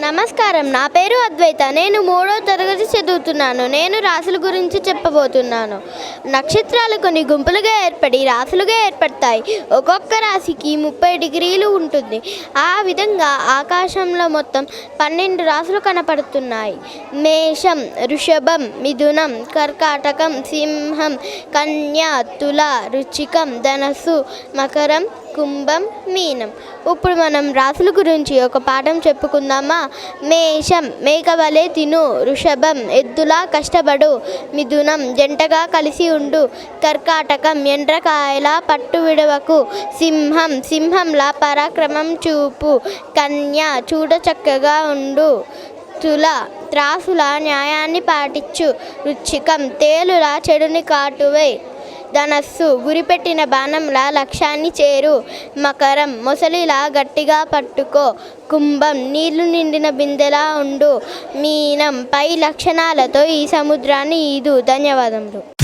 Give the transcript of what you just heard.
నమస్కారం. నా పేరు అద్వైత. నేను మూడో తరగతి చదువుతున్నాను. నేను రాశుల గురించి చెప్పబోతున్నాను. నక్షత్రాలు కొన్ని గుంపులుగా ఏర్పడి రాశులుగా ఏర్పడతాయి. ఒక్కొక్క రాశికి ముప్పై డిగ్రీలు ఉంటుంది. ఆ విధంగా ఆకాశంలో మొత్తం పన్నెండు రాశులు కనపడుతున్నాయి. మేషం వృషభం మిథునం కర్కాటకం సింహం కన్య తుల రుచికం ధనస్సు మకరం కుంభం మీనం. ఇప్పుడు మనం రాశుల గురించి ఒక పాఠం చెప్పుకుందామా? మేషం మేకవలే తిను వృషభం ఎద్దులా కష్టపడు మిథునం జంటగా కలిసి ఉండు కర్కాటకం ఎండ్రకాయల పట్టు విడవకు సింహం సింహంలా పరాక్రమం చూపు కన్య చూడ చక్కగా ఉండు తుల త్రాసుల న్యాయాన్ని పాటించు రుచికం తేలులా చెడుని కాటువై ధనస్సు గురిపెట్టిన బాణంలా లక్ష్యాన్ని చేరు. మకరం మొసలిలా గట్టిగా పట్టుకో. కుంభం నీళ్ళు నిండిన బిందెలా ఉండు. మీనం పై లక్షణాలతో ఈ సముద్రాన్ని ఈదు. ధన్యవాదములు.